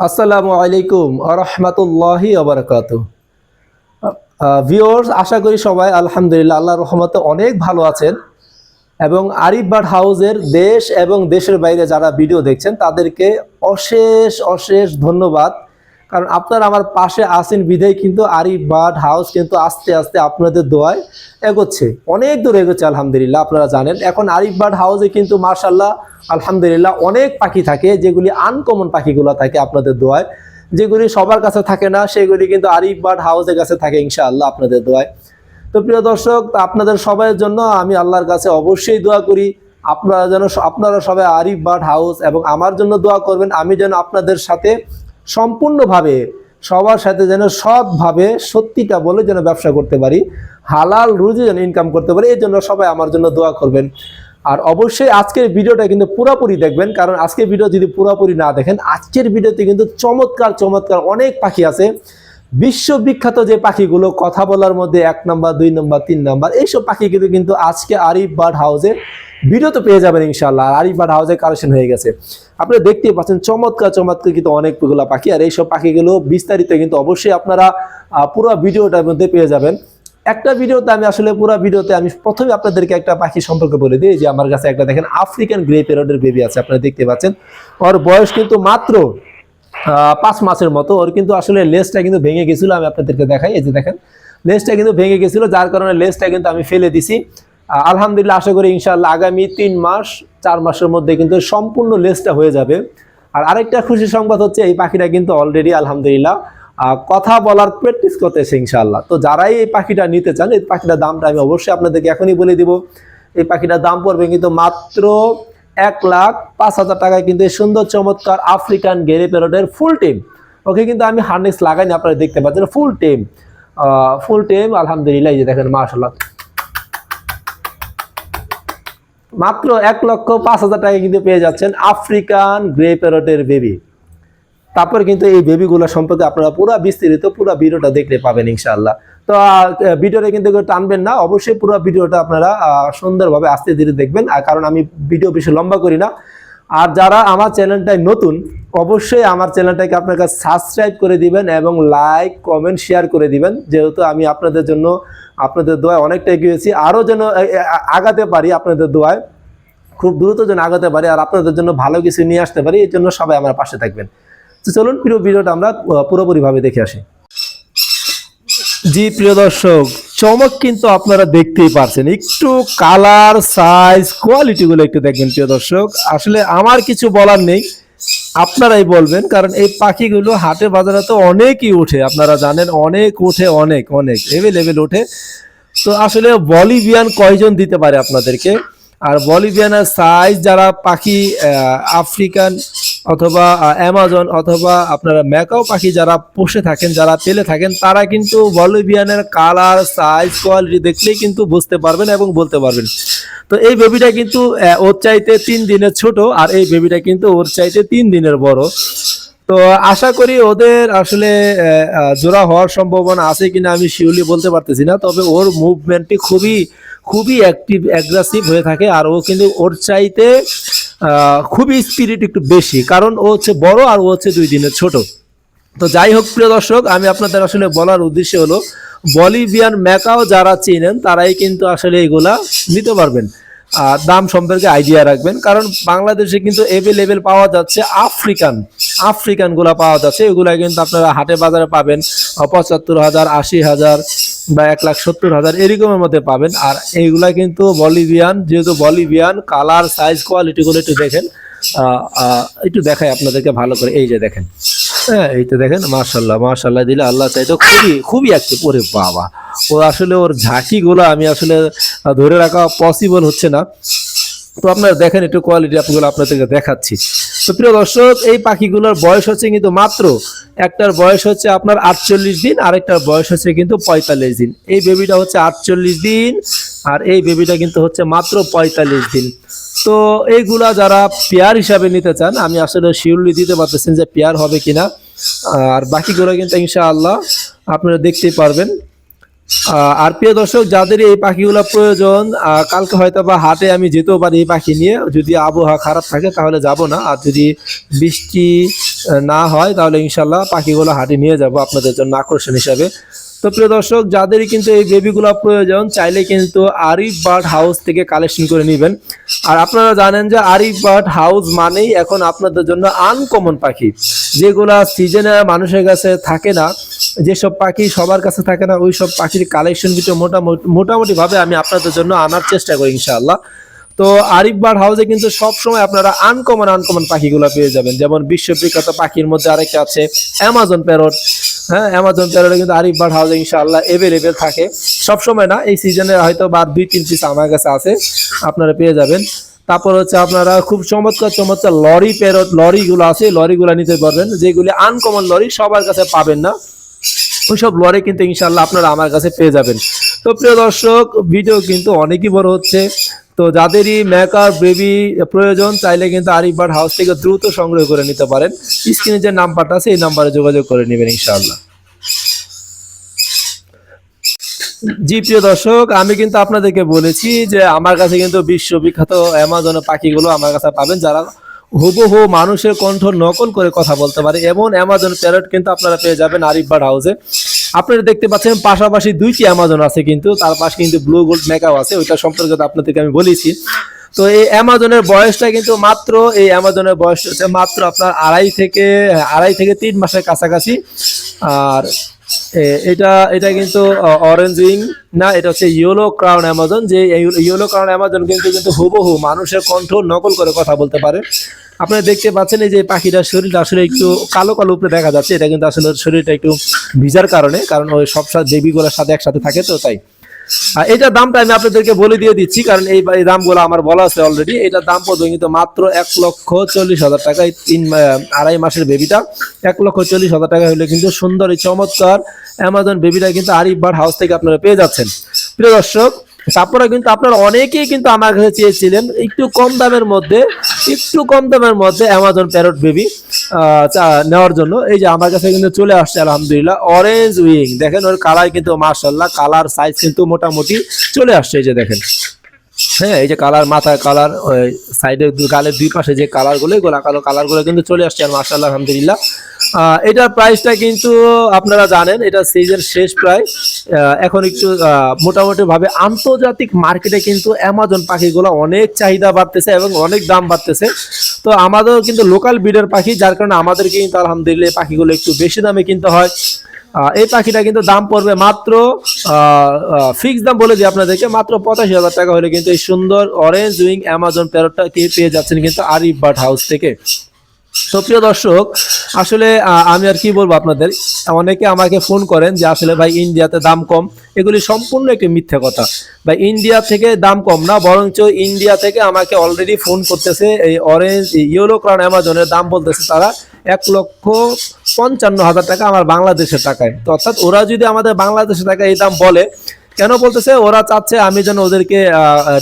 আসসালামু আলাইকুম আরহামতুল্লাহি আবরকাত ভিওর্স আশা করি সবাই আলহামদুলিল্লাহ আল্লাহ রহমতে অনেক ভালো আছেন এবং আরিফ বাট হাউজের দেশ এবং দেশের বাইরে যারা ভিডিও দেখছেন, তাদেরকে অশেষ অশেষ ধন্যবাদ। কারণ আপনারা আমার পাশে আসেন বিধায় কিন্তু আরিফ বার্ড হাউস কিন্তু আস্তে আস্তে আপনাদের দোয়ায় এগোচ্ছে। অনেক দূর এগোচ্ছে, আলহামদুলিল্লাহ, আপনারা জানেন। এখন আরিফ বার্ড হাউসে কিন্তু মার্শাল্লাহ আলহামদুলিল্লাহ অনেক পাখি থাকে, যেগুলি আনকমন পাখিগুলো থাকে আপনাদের দোয়ায়। যেগুলি সবার কাছে থাকে না, সেগুলি কিন্তু আরিফ বার্ড হাউসের কাছে থাকে ইনশাআল্লাহ আপনাদের দোয়ায়। তো প্রিয় দর্শক, আপনাদের সবাইয়ের জন্য আমি আল্লাহর কাছে অবশ্যই দোয়া করি, আপনারা যেন আপনারা সবাই আরিফ বার্ড হাউস এবং আমার জন্য দোয়া করবেন, আমি যেন আপনাদের সাথে সম্পূর্ণভাবে সবার সাথে যেন সৎভাবে সত্যিটা বলে যেন ব্যবসা করতে পারি, হালাল রুজি যেন ইনকাম করতে পারি, এই জন্য সবাই আমার জন্য দোয়া করবেন। আর অবশ্যই আজকের ভিডিওটা কিন্তু পুরোপুরি দেখবেন, কারণ আজকের ভিডিও যদি পুরোপুরি না দেখেন, আজকের ভিডিওতে কিন্তু চমৎকার চমৎকার অনেক পাখি আছে। বিশ্ববিখ্যাত যে পাখিগুলো, কথা বলার মধ্যে এক নম্বর, দুই নম্বর, তিন নম্বর, এইসব পাখিগুলো কিন্তু আজকে আরিফ বার্ড হাউসে ভিডিও তো পেয়ে যাবেন ইনশাল্লাহ আর আরিফ বার্ড হাউসে কালেকশন হয়ে গেছে। আপনারা দেখতেই পাচ্ছেন, চমৎকার চমৎকার কিন্তু অনেকগুলো পাখি। আর এইসব পাখিগুলো বিস্তারিত কিন্তু অবশ্যই আপনারা পুরো ভিডিওটার মধ্যে পেয়ে যাবেন। একটা ভিডিওতে আমি আসলে পুরো ভিডিওতে আমি প্রথমে আপনাদেরকে একটা পাখি সম্পর্কে বলে দিই। যে আমার কাছে একটা দেখেন আফ্রিকান গ্রে প্যারোডের বেবি আছে, আপনারা দেখতে পাচ্ছেন। ওর বয়স কিন্তু মাত্র পাঁচ মাসের মতো। ওর কিন্তু আসলে লেসটা কিন্তু ভেঙে গেছিল, আমি আপনাদেরকে দেখাই। এই যে দেখেন লেসটা কিন্তু ভেঙে গেছিল, যার কারণে লেসটা কিন্তু আমি ফেলে দিছি। আলহামদুলিল্লাহ, আশা করি ইনশাআল্লাহ আগামী তিন মাস, চার মাসের মধ্যে কিন্তু সম্পূর্ণ লেসটা হয়ে যাবে। আর আরেকটা খুশি সংবাদ হচ্ছে, এই পাখিটা কিন্তু অলরেডি আলহামদুলিল্লাহ কথা বলার প্র্যাকটিস করতেছে ইনশাআল্লাহ। তো যারাই এই পাখিটা নিতে চান, এই পাখিটার দামটা আমি অবশ্যই আপনাদেরকে এখনই বলে দিব। এই পাখিটার দাম পড়বে কিন্তু মাত্র এক লাখ পাঁচ হাজার টাকায় কিন্তু এই সুন্দর, চমৎকার আফ্রিকান গেরে প্যারোটের ফুল টিম ওকে, কিন্তু আমি হার্নেস লাগাইনি, আপনারা দেখতে পাচ্ছেন ফুল টিম ফুল টিম আলহামদুলিল্লাহ, এই যে দেখেন মাশাল্লাহ মাত্র এক লক্ষ পাঁচ হাজার টাকা কিন্তু পেয়ে যাচ্ছেন আফ্রিকান গ্রে প্যারটের বেবি তারপর কিন্তু এই বেবিগুলো সম্পর্কে আপনারা পুরো বিস্তারিত, পুরো ভিডিওটা দেখতে পাবেন ইনশাআল্লাহ। তো ভিডিওটা কিন্তু টানবেন না, অবশ্যই পুরো ভিডিওটা আপনারা সুন্দরভাবে আস্তে ধীরে দেখবেন। কারণ আমি ভিডিও বেশি লম্বা করি না আর যারা আমার চ্যানেলটায় নতুন, অবশ্যই আমার চ্যানেলটাকে আপনার কাছে সাবস্ক্রাইব করে দিবেন এবং লাইক কমেন্ট শেয়ার করে দিবেন। যেহেতু আমি আপনাদের জন্য, আপনাদের দোয়ায় অনেকটা এগিয়েছি আরও যেন আগাতে পারি আপনাদের দোয়ায়, খুব দ্রুত যেন আগাতে পারি আর আপনাদের জন্য ভালো কিছু নিয়ে আসতে পারি এই জন্য সবাই আমার পাশে থাকবেন। তো চলুন প্রিয় ভিডিওটা আমরা পুরোপুরিভাবে দেখে আসি। জি, প্রিয় দর্শক, চমক কিন্তু আপনারা দেখতেই পারছেন। একটু কালার সাইজ কোয়ালিটি গুলো একটু দেখবেন, প্রিয় দর্শক। আসলে আমার কিছু বলার নেই, আপনারাই বলবেন, কারণ এই পাখিগুলো হাটে বাজারে তো অনেকই উঠে আপনারা জানেন, অনেক উঠে অনেক অনেক এভেলেবেল উঠে তো আসলে বলিভিয়ান কয়জন দিতে পারে আপনাদেরকে? আর বলিভিয়ানের সাইজ যারা পাখি আফ্রিকান অথবা অ্যামাজন অথবা আপনারা ম্যাকাও পাখি যারা পুষে থাকেন, যারা পেলে থাকেন, তারা কিন্তু বলিভিয়ানের কালার সাইজ কোয়ালিটি দেখলেই কিন্তু বুঝতে পারবেন এবং বলতে পারবেন। তো এই বেবিটা কিন্তু ওর চাইতে তিন দিনের ছোট আর এই বেবিটা কিন্তু ওর চাইতে তিন দিনের বড়। তো আশা করি ওদের আসলে জোড়া হওয়ার সম্ভাবনা আছে কিনা আমি শিওরলি বলতে পারতেছি না, তবে ওর মুভমেন্টটি খুবই খুবই অ্যাক্টিভ অ্যাগ্রেসিভ হয়ে থাকে। আর ও কিন্তু ওর চাইতে খুবই স্পিরিট একটু বেশি, কারণ ও হচ্ছে বড় আর ও হচ্ছে দুই দিনের ছোট। তো যাই হোক, প্রিয় দর্শক, আমি আপনাদের আসলে বলার উদ্দেশ্য হলো বলিভিয়ান ম্যাকাও যারা চিনেন, তারাই কিন্তু আসলে এগুলা নিতে পারবেন। আর দাম সম্পর্কে আইডিয়া রাখবেন, কারণ বাংলাদেশে কিন্তু এভেলেবেল পাওয়া যাচ্ছে আফ্রিকান আফ্রিকানগুলা পাওয়া যাচ্ছে। এগুলা কিন্তু আপনারা হাটে বাজারে পাবেন পঁচাত্তর হাজার, আশি হাজার বা এক লাখ সত্তর হাজার এরকমের মধ্যে পাবেন। আর এইগুলা কিন্তু বলিভিয়ান, যেহেতু বলিভিয়ান কালার, সাইজ, কোয়ালিটিগুলো একটু দেখেন। একটু দেখাই আপনাদেরকে ভালো করে। এই যে দেখেন। হ্যাঁ এই তো দেখেন মার্শাল্লাহ মার্শাল্লাহ দিলে আল্লাহ চাই তো খুবই খুবই অ্যাক্টিভ ওরে বাবা, ও আসলে ওর ঝাঁকিগুলো আমি আসলে ধরে রাখা পসিবল হচ্ছে না। তো আপনারা দেখেন একটু কোয়ালিটি আপনাগুলো আপনাদেরকে দেখাচ্ছি। তো প্রিয় দর্শক, এই পাখিগুলোর বয়স হচ্ছে কিন্তু মাত্র, একটার বয়স হচ্ছে আপনার আটচল্লিশ দিন, আরেকটার বয়স হচ্ছে কিন্তু পঁয়তাল্লিশ দিন। এই বেবিটা হচ্ছে আটচল্লিশ দিন, আর এই বেবিটা কিন্তু হচ্ছে মাত্র পঁয়তাল্লিশ দিন। তো এইগুলা যারা পেয়ার হিসাবে নিতে চান, আমি আসলে শিউরলি দিতে পারতেছেন যে পেয়ার হবে কিনা। আর বাকিগুলো কিন্তু ইনশাআল্লাহ আপনারা দেখতেই পারবেন। আর প্রিয় দর্শক, যাদের এই পাখিগুলো প্রয়োজন কালকে হয়তো বা হাটে আমি যেতেও পারি এই পাখি নিয়ে। যদি আবহাওয়া খারাপ থাকে তাহলে যাব না। আর যদি বৃষ্টি না হয় তাহলে ইনশাল্লাহ পাখিগুলো হাটে নিয়ে যাব আপনাদের জন্য আকর্ষণ হিসাবে। তো প্রিয় দর্শক, যাদেরই কিন্তু এই বেবিগুলো প্রয়োজন, চাইলে কিন্তু আরিফ বার্ড হাউস থেকে কালেকশন করে নেবেন। আর আপনারা জানেন যে আরিফ বার্ড হাউস মানেই এখন আপনাদের জন্য আনকমন পাখি। যেগুলা সিজনে মানুষের কাছে থাকে না যেসব পাখি সবার কাছে থাকে না ওই সব পাখির কালেকশন কিন্তু মোটামুটি মোটামুটি ভাবে আমি আপনাদের জন্য আনার চেষ্টা করি ইনশাআল্লাহ। তো আরিফ বার্ড হাউসে কিন্তু সবসময় আপনারা আনকমন আনকমন পাখিগুলো পেয়ে যাবেন। যেমন বিশ্ববিখ্যাত পাখির মধ্যে আরেকটা আছে অ্যামাজন প্যারট হ্যাঁ অ্যামাজন প্যারটে কিন্তু আরিফ বার্ড হাউসে ইনশাআল্লাহ এভেলেবেল থাকে। সবসময় না, এই সিজনে হয়তো বা দুই, তিন পিস আমার কাছে আছে, আপনারা পেয়ে যাবেন। তারপর হচ্ছে আপনারা খুব চমৎকার চমৎকার লরি প্যারট লরিগুলো আছে, লরিগুলো নিতে পারবেন। যেগুলি আনকমন লরি সবার কাছে পাবেন না। ওইসব লড়ে কিন্তু ইনশাল্লাহ আপনারা আমার কাছে পেয়ে যাবেন। তো প্রিয় দর্শক ভিডিও কিন্তু অনেকই বড় হচ্ছে। তো যাদেরই মেকার বেবি প্রয়োজন, চাইলে কিন্তু আরিফবার হাউস থেকে দ্রুত সংগ্রহ করে নিতে পারেন। স্ক্রিনে যে নাম্বারটা আছে, এই নাম্বারে যোগাযোগ করে নেবেন ইনশাআল্লাহ। জি, প্রিয় দর্শক, আমি কিন্তু আপনাদেরকে বলেছি যে আমার কাছে কিন্তু বিশ্ববিখ্যাত অ্যামাজনের পাখিগুলো আমার কাছে পাবেন। যারা হুবহু মানুষের কণ্ঠ নকল করে কথা বলতে পারে। এমন অ্যামাজন প্যারট কিন্তু আপনারা পেয়ে যাবেন আরিফ বার্ড হাউসে আপনারা দেখতে পাচ্ছেন পাশাপাশি দুইটি অ্যামাজন আছে কিন্তু, তার পাশে কিন্তু ব্লু গোল্ড মেকআপ আছে ওইটা সম্পর্কে আপনাদেরকে আমি বলেছি। তো এই অ্যামাজনের বয়সটা কিন্তু মাত্র, এই অ্যামাজনের বয়স হচ্ছে মাত্র আপনার আড়াই থেকে আড়াই থেকে তিন মাসের কাছাকাছি। আর এটা এটা কিন্তু অরেঞ্জ উইং না, এটা হচ্ছে ইয়েলো ক্রাউন অ্যামাজন যে ইয়েলো ক্রাউন অ্যামাজন কিন্তু কিন্তু হুবহু মানুষের কণ্ঠ নকল করে কথা বলতে পারে। আপনারা দেখতে পাচ্ছেন এই যে পাখিটার শরীরটা আসলে একটু কালো কালো উপরে দেখা যাচ্ছে, এটা কিন্তু আসলে শরীরটা একটু ভিজার কারণে, কারণ ওই সব বেবিগুলোর সাথে একসাথে থাকে তো, তাই। আর এটার দামটা আমি আপনাদেরকে বলে দিয়ে দিচ্ছি, কারণ এই দামগুলো আমার বলা আছে অলরেডি এটার দাম পড়বে কিন্তু মাত্র এক লক্ষ চল্লিশ হাজার টাকা তিন আড়াই মাসের বেবিটা এক লক্ষ চল্লিশ হাজার টাকা হলে কিন্তু সুন্দর এই চমৎকার অ্যামাজন বেবিটা কিন্তু আরিফ বার হাউস থেকে আপনারা পেয়ে যাচ্ছেন। প্রিয় দর্শক তারপরে কিন্তু আপনারা অনেকেই কিন্তু আমার কাছে চেয়েছিলেন একটু কম দামের মধ্যে, একটু কম দামের মধ্যে অ্যামাজন প্যারট বেবি নেওয়ার জন্য। এই যে আমার কাছে কিন্তু চলে আসছে, আলহামদুলিল্লাহ। অরেঞ্জ উইং দেখেন ওর কালার কিন্তু মার্শাল্লাহ কালার সাইজ কিন্তু মোটামুটি চলে আসছে, এই যে দেখেন। হ্যাঁ এই যে কালার মাথায় কালার সাইডে গালের দুই পাশে যে কালারগুলো এগুলো কালো কালারগুলো কিন্তু চলে আসছে, আর মার্শাল্লাহ আলহামদুলিল্লাহ। এটার প্রাইসটা কিন্তু আপনারা জানেন, এটা সিজন শেষ প্রায়। এখন একটু মোটামুটি ভাবে আন্তর্জাতিক মার্কেটে কিন্তু অ্যামাজন পাখিগুলো অনেক চাহিদা বাড়তেছে এবং অনেক দাম বাড়তেছে। তো আমাদের কিন্তু লোকাল ব্রিডের পাখি, যার কারণে আমাদেরকে কিন্তু আলহামদুলিল্লাহ পাখিগুলো একটু বেশি দামে কিনতে হয়। এই পাখিটা কিন্তু দাম পড়বে মাত্র ফিক্স দাম বলে দিই আপনাদেরকে, মাত্র পঁচাশি হাজার টাকা হলে কিন্তু এই সুন্দর অরেঞ্জ উইং অ্যামাজন প্যারটটা পেয়ে যাচ্ছেন কিন্তু আরিফ বার্ড হাউস থেকে। তো প্রিয় দর্শক আসলে আমি আর কি বলব আপনাদের, অনেকে আমাকে ফোন করেন যে আসলে ভাই ইন্ডিয়াতে দাম কম। এগুলি সম্পূর্ণ একটি মিথ্যা কথা। ভাই, ইন্ডিয়া থেকে দাম কম না, বরঞ্চ ইন্ডিয়া থেকে আমাকে অলরেডি ফোন করতেছে, এই অরেঞ্জ ইয়েলো ক্রাউন অ্যামাজনের দাম বলতেছে তারা এক লক্ষ পঞ্চান্ন হাজার টাকা আমার বাংলাদেশের টাকায়। অর্থাৎ ওরা যদি আমাদের বাংলাদেশের টাকায় এই দাম বলে কেন বলতেছে? ওরা চাচ্ছে আমি যেন ওদেরকে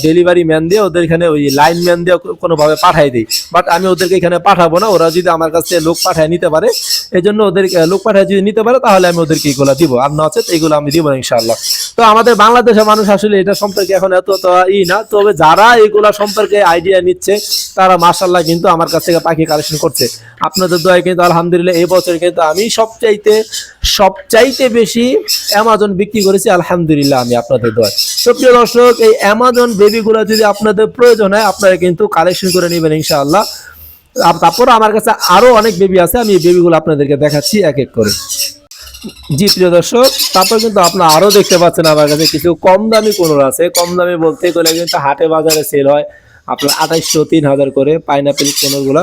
ডেলিভারি ম্যান দিয়ে ওদের এখানে ওই লাইন ম্যান দিয়ে কোনোভাবে পাঠাই দিই। বাট আমি ওদেরকে এখানে পাঠাবো না। ওরা যদি আমার কাছে লোক পাঠায় নিতে পারে এই জন্য ওদের লোক পাঠায় যদি নিতে পারে, তাহলে আমি ওদেরকে এগুলো দিব। আর না হচ্ছে এগুলো আমি দিব ইনশাআল্লাহ। তো আমাদের বাংলাদেশের মানুষ আসলে এটা সম্পর্কে এখন এত ই না, তবে যারা এগুলা সম্পর্কে আইডিয়া নিচ্ছে, তারা মার্শাল্লাহ কিন্তু আমার কাছ থেকে পাখি কালেকশন করছে। আপনাদের দয়া কিন্তু আলহামদুলিল্লাহ এই বছর কিন্তু আমি সবচাইতে সবচাইতে বেশি অ্যামাজন বিক্রি করেছি, আলহামদুলিল্লাহ আমি আপনাদের দয়া তো প্রিয় দর্শক, এই অ্যামাজন বেবিগুলো যদি আপনাদের প্রয়োজন হয়, আপনারা কিন্তু কালেকশন করে নেবেন ইনশাআল্লাহ। তারপর আমার কাছে আরও অনেক বেবি আছে, আমি এই বেবিগুলো আপনাদেরকে দেখাচ্ছি এক এক করে। জি দর্শক, তারপর কিন্তু আপনারা আরও দেখতে পাচ্ছেন আমার কাছে কিছু কম দামি কোনোর আছে। কম দামি বলতে গেলে কিন্তু হাটে বাজারে সেল হয় আপনার আঠাইশশো, তিন হাজার করে পাইনাপেল কোনোগুলা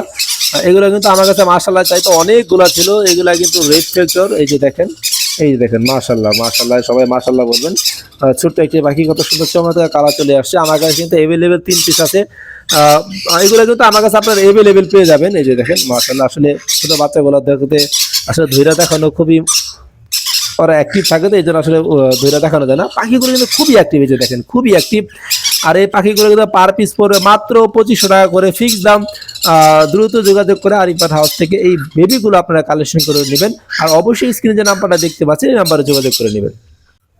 এগুলো কিন্তু আমার কাছে মার্শাল্লাহ চাইতে অনেকগুলা ছিল, এগুলা কিন্তু রেড ফেলচর এই যে দেখেন, এই যে দেখেন মার্শাল্লাহ মার্শাল্লাহ সবাই মার্শাল্লাহ বলবেন। ছোট্ট একটি পাখি কত সুন্দর চমৎকার কালার চলে আসছে, আমার কাছে কিন্তু অ্যাভেলেবেল তিন পিস আছে। এগুলো কিন্তু আমার কাছে আপনার অ্যাভেলেবেল পেয়ে যাবেন, এই যে দেখেন মার্শাল্লাহ আসলে ছোট বাচ্চাগুলো দেখতে আসলে ধৈর্য দেখানো খুবই ওরা অ্যাক্টিভ থাকে তো এই জন্য আসলে ধরে দেখানো যায় না। পাখিগুলো কিন্তু খুবই অ্যাক্টিভ এই যে দেখেন, খুবই অ্যাক্টিভ আর এই পাখিগুলো কিন্তু পার পিস পড়বে মাত্র পঁচিশশো টাকা করে ফিক্স দাম। দ্রুত যোগাযোগ করে আরিফাত হাউস থেকে এই বেবিগুলো আপনারা কালেকশন করে নেবেন। আর অবশ্যই স্ক্রিনে যে নাম্বারটা দেখতে পাচ্ছেন, এই নাম্বারে যোগাযোগ করে নেবেন।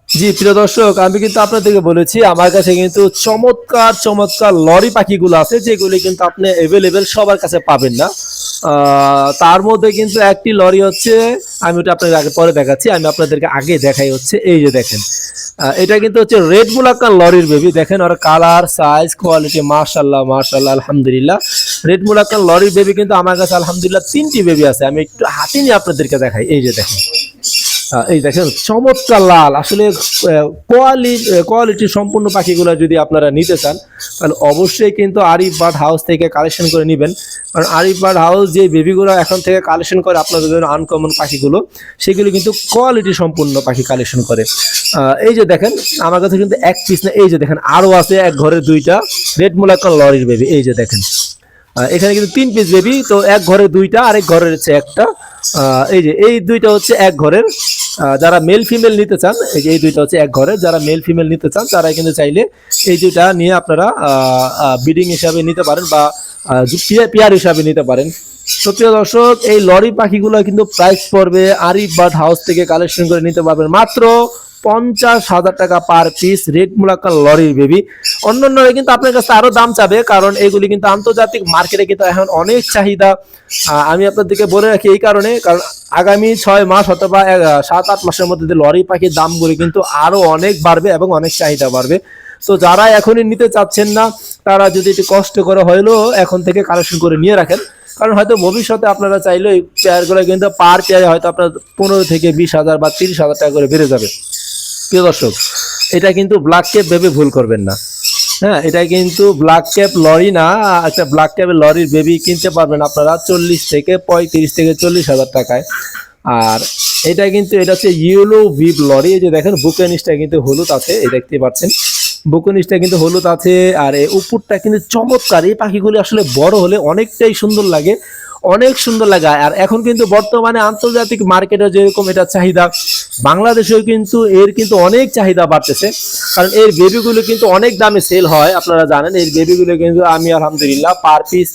জি, প্রিয় দর্শক, আমি কিন্তু আপনাদেরকে বলেছি, আমার কাছে কিন্তু চমৎকার চমৎকার লরি পাখিগুলো আছে, যেগুলি কিন্তু আপনি অ্যাভেলেবেল সবার কাছে পাবেন না। তার মধ্যে কিন্তু একটি লরি হচ্ছে, আমি ওটা আপনাদের আগে পরে দেখাচ্ছি, আমি আপনাদেরকে আগে দেখাই হচ্ছে, এই যে দেখেন। এটা কিন্তু হচ্ছে রেড মুলাক্কার লরির বেবি দেখেন ওর কালার সাইজ কোয়ালিটি মার্শাল্লাহ মার্শাল্লাহ আলহামদুলিল্লাহ। রেড মুলাক্কার লরির বেবি কিন্তু আমার কাছে, আলহামদুলিল্লাহ, তিনটি বেবি আছে, আমি একটু হাতে নিয়ে আপনাদেরকে দেখাই, এই যে দেখেন। এই দেখেন, চমৎকার লাল। আসলে কোয়ালিটি কোয়ালিটি সম্পূর্ণ পাখিগুলো যদি আপনারা নিতে চান তাহলে অবশ্যই কিন্তু আরিফ বার্ড হাউস থেকে কালেকশন করে নেবেন। কারণ আরিফ বার্ড হাউস যে বেবিগুলো এখন থেকে কালেকশন করে আপনাদের জন্য আনকমন পাখিগুলো, সেগুলো কিন্তু কোয়ালিটি সম্পূর্ণ পাখি কালেকশন করে। এই যে দেখেন, আমার কাছে কিন্তু এক পিস না, এই যে দেখেন, আরও আছে এক ঘরে দুইটা। রেড মুলাক্কার লরির বেবি এই যে দেখেন। এখানে কিন্তু তিন পিস বেবি তো এক ঘরে দুইটা, আরেক ঘরের হচ্ছে একটা। এই যে, এই দুইটা হচ্ছে এক ঘরের। যারা মেল ফিমেল নিতে চান, এই যে, এই দুইটা হচ্ছে এক ঘরের। যারা মেল ফিমেল নিতে চান তারা কিন্তু চাইলে এই দুইটা নিয়ে আপনারা বিডিং হিসাবে নিতে পারেন বা পেয়ার হিসাবে নিতে পারেন। তো দর্শক, এই লরি পাখিগুলো কিন্তু প্রাইস পড়বে আরিফ বার্ড হাউস থেকে কালেকশন করে নিতে পারবেন। মাত্র পঞ্চাশ হাজার টাকা পার পিস রেড মুলাক্কার লরির বেবি অন্য অন্যান্যরা কিন্তু আপনার কাছে আরও দাম চাবে, কারণ এগুলি কিন্তু আন্তর্জাতিক মার্কেটে কিন্তু এখন অনেক চাহিদা। আমি আপনাদেরকে বলে রাখি এই কারণে, কারণ আগামী ছয় মাস অথবা সাত আট মাসের মধ্যে লরি পাখির দামগুলি কিন্তু আরও অনেক বাড়বে এবং অনেক চাহিদা বাড়বে। তো যারা এখনই নিতে চাচ্ছেন না, তারা যদি একটু কষ্ট করে হলেও এখন থেকে কালেকশন করে নিয়ে রাখেন। কারণ হয়তো ভবিষ্যতে আপনারা চাইলে এই পেয়ারগুলো কিন্তু পার পেয়ারে হয়তো আপনার পনেরো থেকে বিশ হাজার বা তিরিশ হাজার টাকা করে বেড়ে যাবে। প্রিয় দর্শক, এটা কিন্তু ব্ল্যাক ক্যাপ ভেবে ভুল করবেন না। হ্যাঁ এটা কিন্তু ব্ল্যাক ক্যাপ লরি না, একটা ব্ল্যাক ক্যাপের লরির বেবি কিনতে পারবেন আপনারা চল্লিশ থেকে পঁয়ত্রিশ থেকে চল্লিশ হাজার টাকায়। আর এটা কিন্তু, এটা হচ্ছে ইয়েলো ভিভ লরি এই যে দেখেন বুকের নিচটা কিন্তু হলুদ আছে, এই দেখতে পাচ্ছেন। বুকের নিচটা কিন্তু হলুদ আছে, আর এই উপরটা কিন্তু চমৎকার, এই পাখিগুলি আসলে বড় হলে অনেকটাই সুন্দর লাগে, অনেক সুন্দর লাগে। আর এখন কিন্তু বর্তমানে আন্তর্জাতিক মার্কেটে যেরকম এটা চাহিদা বাংলাদেশেও কিন্তু এর কিন্তু অনেক চাহিদা বাড়তেছে। কারণ এর বেবিগুলো কিন্তু অনেক দামে সেল হয়, আপনারা জানেন। এর বেবিগুলো কিন্তু আমি, আলহামদুলিল্লাহ পার পিস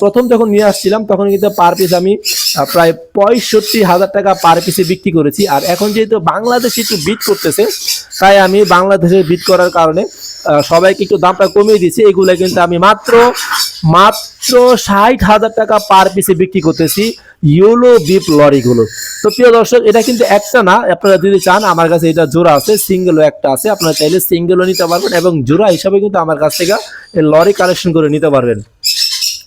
প্রথম যখন নিয়ে আসছিলাম, তখন কিন্তু পার পিস আমি প্রায় পঁয়ষট্টি হাজার টাকা পার পিসে বিক্রি করেছি। আর এখন যেহেতু বাংলাদেশ একটু বিট করতেছে, তাই আমি বাংলাদেশে বিট করার কারণে সবাইকে একটু দামটা কমিয়ে দিয়েছি এগুলো কিন্তু আমি মাত্র মাত্র ষাট হাজার টাকা পার পিসে বিক্রি করতেছি ইউলো বিপ লরিগুলো। তো প্রিয় দর্শক, এটা কিন্তু একটা না, আপনারা যদি চান, আমার কাছে এটা জোড়া আছে সিঙ্গেলও একটা আছে, আপনারা চাইলে সিঙ্গেলও নিতে পারবেন এবং জোড়া হিসাবে কিন্তু আমার কাছ থেকে লরি কালেকশন করে নিতে পারবেন।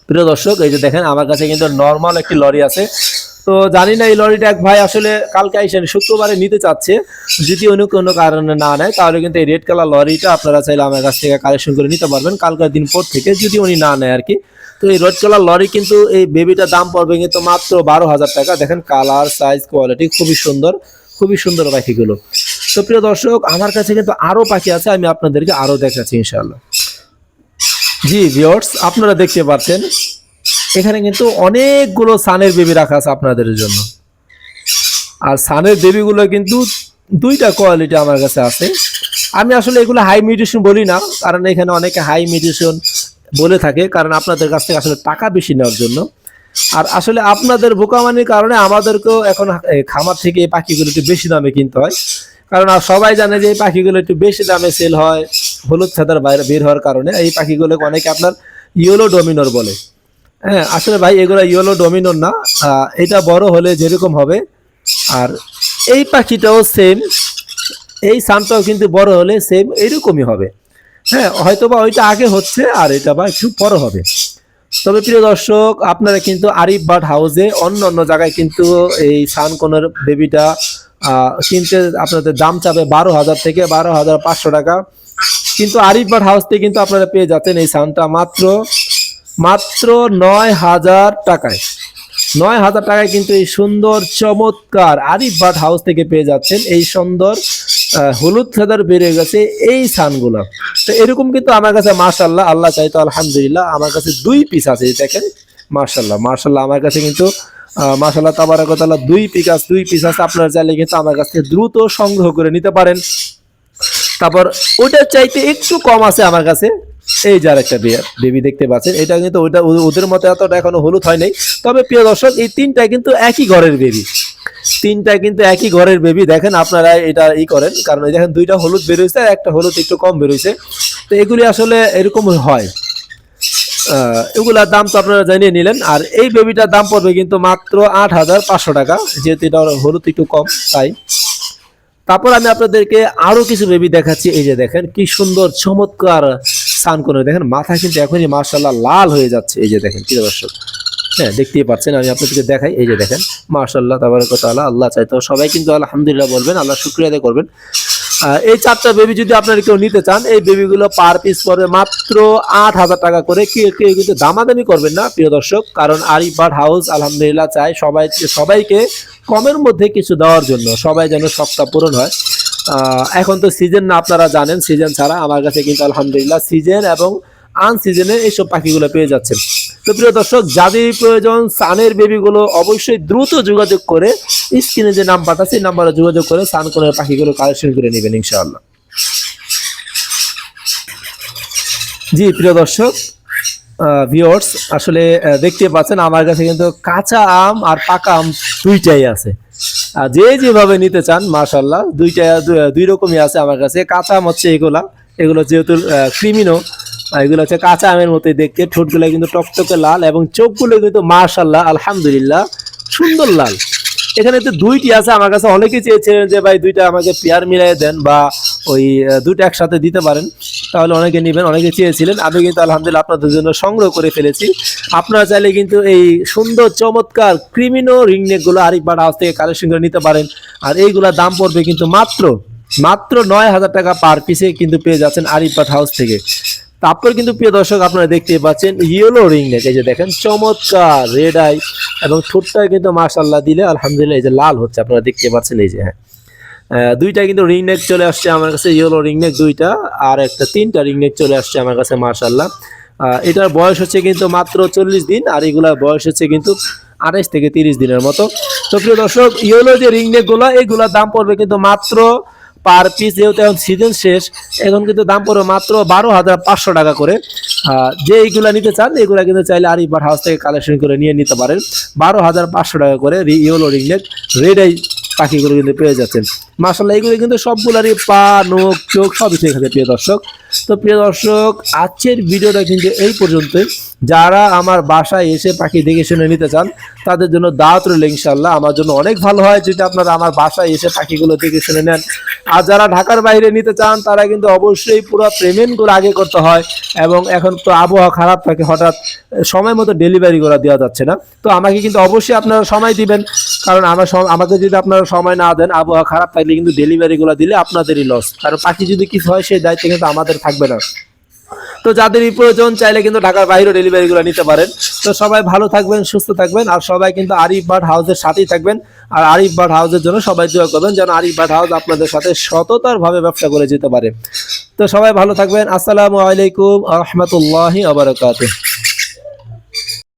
প্রিয় দর্শক, এই যে দেখেন, আমার কাছে কিন্তু নর্মাল একটি লরি আছে তো জানি না এই লরিটা এক ভাই আসলে কালকে আইসেন, শুক্রবারে নিতে চাচ্ছে, যদি অন্য কোনো কারণে না নেয়, তাহলে কিন্তু এই রেড কালার লরিটা আপনারা চাইলে আমার কাছ থেকে কালেকশন করে নিতে পারবেন, কালকের দিন পর থেকে যদি উনি না নেয় আর কি তো এই রেড কালার লরি কিন্তু এই বেবিটার দাম পড়বে কিন্তু মাত্র বারো হাজার টাকা। দেখেন কালার সাইজ কোয়ালিটি খুবই সুন্দর খুবই সুন্দর পাখিগুলো। তো প্রিয় দর্শক, আমার কাছে কিন্তু আরও পাখি আছে, আমি আপনাদেরকে আরও দেখাচ্ছি ইনশাল্লাহ জি ভিওর্স আপনারা দেখতে পাচ্ছেন এখানে কিন্তু অনেকগুলো সানের বেবি রাখা আছে আপনাদের জন্য। আর সানের বেবিগুলো কিন্তু দুইটা কোয়ালিটি আমার কাছে আছে। আমি আসলে এগুলো হাই মিউটেশন বলি না, কারণ এখানে অনেকে হাই মিউটেশন বলে থাকে, কারণ আপনাদের কাছ থেকে আসলে টাকা বেশি নেওয়ার জন্য। আর আসলে আপনাদের বোকামানির কারণে আমাদেরকেও এখন খামার থেকে এই পাখিগুলো একটু বেশি দামে কিনতে হয়। কারণ আর সবাই জানে যে এই পাখিগুলো একটু বেশি দামে সেল হয়, হলুদ ছাতার বাইরে বের হওয়ার কারণে। এই পাখিগুলোকে অনেকে আপনার ইয়েলো ডোমিনোর বলে। হ্যাঁ আসলে ভাই, এগুলো ইয়েলো ডমিনোর না। এটা বড় হলে যেরকম হবে। আর এই পাখিটাও সেম এই সানটাও কিন্তু বড় হলে সেম এরকমই হবে। হ্যাঁ হয়তো বা ওইটা আগে হচ্ছে, আর এটা বা একটু বড় হবে। তবে প্রিয় দর্শক, আপনারা কিন্তু আরিফ বার্ড হাউসে অন্য অন্য জায়গায় কিন্তু এই সানকনের বেবিটা কিনতে আপনাদের দাম চাবে বারো হাজার থেকে বারো হাজার পাঁচশো টাকা। কিন্তু আরিফ বার্ড হাউস থেকে কিন্তু আপনারা পেয়ে যাচ্ছেন এই সানটা মাত্র মাত্র নয় হাজার টাকায়। নয় হাজার টাকায় কিন্তু এই সুন্দর, চমৎকার আরিফ বার্ড হাউস থেকে পেয়ে যাচ্ছেন। এই সুন্দর হলুদ ফেদার বেড়ে গেছে এই সানগুলো। তো এরকম কিন্তু আমার কাছে মার্শাল্লাহ আল্লাহ চাইতো আলহামদুলিল্লাহ, আমার কাছে দুই পিস আছে দেখেন। মার্শাল্লাহ মার্শাল্লাহ আমার কাছে কিন্তু মার্শাল্লাহ তাবারাকতাল্লাহ, দুই পিস দুই পিস আছে। আপনারা চাইলে কিন্তু আমার কাছ থেকে দ্রুত সংগ্রহ করে নিতে পারেন। তারপর ওটার চাইতে একটু কম আছে আমার কাছে। এই যার একটা বিয়ার বেবি দেখতে পাচ্ছেন, এটা কিন্তু ওটা ও- ওদের মতো এতটা এখনও হলুদ হয় নাই। তবে প্রিয় দর্শক, এই তিনটা কিন্তু একই ঘরের বেবি। তিনটা কিন্তু একই ঘরের বেবি, দেখেন আপনারা এটা ই করেন, কারণ দেখেন দুইটা হলুদ বেরোইছে, আর একটা হলুদ একটু কম বেরোইছে। তো এগুলি আসলে এরকম হয়। এগুলার দাম তো আপনারা জানিয়ে নিলেন, আর এই বেবিটার দাম পড়বে কিন্তু মাত্র আট হাজার পাঁচশো টাকা, যেহেতু এটা হলুদ একটু কম, তাই। তারপর আমি আপনাদেরকে আরও কিছু বেবি দেখাচ্ছি, এই যে দেখেন, কি সুন্দর, চমৎকার স্নান করে দেখেন, মাথা কিন্তু এখনই মার্শাল্লাহ লাল হয়ে যাচ্ছে। এই যে দেখেন, প্রিয় দর্শক হ্যাঁ দেখতেই পাচ্ছেন, আমি আপনাদেরকে দেখাই। এই যে দেখেন মার্শাল্লাহ তাবারকতালা আল্লাহ চাই তো সবাই কিন্তু আলহামদুলিল্লাহ বলবেন, আল্লাহ শুক্রিয়া করবেন। এই চারটা বেবি যদি আপনারা কেউ নিতে চান, এই বেবিগুলো পার পিস পড়বে মাত্র আট হাজার টাকা করে। কেউ কেউ কিন্তু দামাদামি করবেন না, প্রিয় দর্শক, কারণ আরিফ বার্ড হাউস আলহামদুলিল্লাহ চাই সবাই, সবাইকে কমের মধ্যে কিছু দেওয়ার জন্য, সবাই যেন শখটা পূরণ হয়। এখন তো সিজন না আপনারা জানেন সিজন ছাড়া আমার কাছে কিন্তু আলহামদুলিল্লাহ সিজন এবং আন আনসিজনে এইসব পাখিগুলো পেয়ে যাচ্ছেন। তো প্রিয় দর্শক, যাদের প্রয়োজন সানের বেবিগুলো অবশ্যই দ্রুত যোগাযোগ করে স্ক্রিনে যে নাম্বারটা সেই নাম্বারে যোগাযোগ করে সান কোনের পাখিগুলো কালেকশন করে নেবেন ইনশাআল্লাহ। জি, প্রিয় দর্শক ভিওর্স আসলে দেখতে পাচ্ছেন, আমার কাছে কিন্তু কাঁচা আম আর পাকা আম দুইটাই আছে। আর যে যেভাবে নিতে চান মাশাল্লাহ দুইটা দুই রকমই আছে আমার কাছে। কাঁচা আম হচ্ছে এগুলা। এগুলো যেহেতু ক্রিমিনো এগুলো হচ্ছে কাঁচা আমের মতোই দেখতে। ঠোঁটগুলো কিন্তু টকটকে লাল এবং চোখগুলো কিন্তু মাশাল্লাহ আলহামদুলিল্লাহ, সুন্দর লাল। এখানে তো দুইটি আছে, আমার কাছে অনেকেই চেয়েছিলেন যে, ভাই, দুইটা আমাকে পেয়ার মিলাই দেন বা ওই দুইটা একসাথে দিতে পারেন। তাহলে অনেকে নেবেন, অনেকে চেয়েছিলেন। আমি কিন্তু আলহামদুলিল্লাহ আপনাদের জন্য সংগ্রহ করে ফেলেছি। আপনারা চাইলে কিন্তু এই সুন্দর, চমৎকার ক্রিমিনো রিংনেকগুলো আরিফ বাট হাউস থেকে কালেকশন করে নিতে পারেন। আর এইগুলোর দাম পড়বে কিন্তু মাত্র মাত্র নয় হাজার টাকা পার পিসে কিন্তু পেয়ে যাচ্ছেন আরিফ বাট হাউস থেকে। তারপর কিন্তু প্রিয় দর্শক আপনারা দেখতে পাচ্ছেন ইয়েলো রিং নেক এই যে দেখেন, চমৎকার রেড আই এবং ঠোঁটটা কিন্তু মাশাল্লাহ দিলে আলহামদুলিল্লাহ এই যে লাল হচ্ছে, আপনারা দেখতে পাচ্ছেন এই যে হ্যাঁ। দুইটা কিন্তু রিং নেক চলে আসছে আমার কাছে ইয়েলো রিং নেক দুইটা, আর একটা তিনটা রিং নেক চলে আসছে আমার কাছে মাশাল্লাহ এটার বয়স হচ্ছে কিন্তু মাত্র চল্লিশ দিন, আর এগুলার বয়স হচ্ছে কিন্তু আঠাইশ থেকে তিরিশ দিনের মতো। তো প্রিয় দর্শক ইয়েলো যে রিং নেকগুলো, এগুলোর দাম পড়বে কিন্তু মাত্র পার পিস যেহেতু এখন সিজন শেষ, এখন কিন্তু দাম পড়বে মাত্র বারো হাজার পাঁচশো টাকা করে। যে এইগুলো নিতে চান, এগুলো কিন্তু চাইলে আরিফবার হাউস থেকে কালেকশন করে নিয়ে নিতে পারেন। বারো হাজার পাঁচশো টাকা করে ইয়েলো রিংনেট রেড আই পাখিগুলো কিন্তু পেয়ে যাচ্ছেন। মাসাল্লাহ এগুলো কিন্তু সবগুলারই পা, নোখ, চোখ সবই সেখানে প্রিয় দর্শক। তো প্রিয় দর্শক, আজকের ভিডিওটা কিন্তু এই পর্যন্তই। যারা আমার বাসায় এসে পাখি দেখে শুনে নিতে চান, তাদের জন্য দাওয়াত রইল ইনশাল্লাহ আমার জন্য অনেক ভালো হয় যদি আপনারা আমার বাসায় এসে পাখিগুলো দেখে শুনে নেন। আর যারা ঢাকার বাইরে নিতে চান, তারা কিন্তু অবশ্যই পুরো পেমেন্টগুলো আগে করতে হয় এবং এখন তো আবহাওয়া খারাপ থাকে, হঠাৎ সময় মতো ডেলিভারি করা দেওয়া যাচ্ছে না। তো আমাকে কিন্তু অবশ্যই আপনারা সময় দিবেন, কারণ আমার আমাকে যদি আপনারা সময় না দেন, আবহাওয়া খারাপ থাকলে কিন্তু ডেলিভারিগুলো দিলে আপনাদেরই লস কারণ পাখি যদি কিছু হয়, সেই দায়িত্ব কিন্তু আমাদের থাকবে না। তো যাদের প্রয়োজন, চাইলে কিন্তু ঢাকার বাইরে ডেলিভারিগুলো নিতে পারেন। তো সবাই ভালো থাকবেন, সুস্থ থাকবেন, আর সবাই কিন্তু আরিফ বার্ড হাউসের সাথেই থাকবেন। আর আরিফ বার্ড হাউসের জন্য সবাই দোয়া করবেন, যেন আরিফ বার্ড হাউস আপনাদের সাথে সততার ভাবে ব্যবসা করে যেতে পারে। তো সবাই ভালো থাকবেন। আসসালামু আলাইকুম রহমতুল্লাহি আবরকাত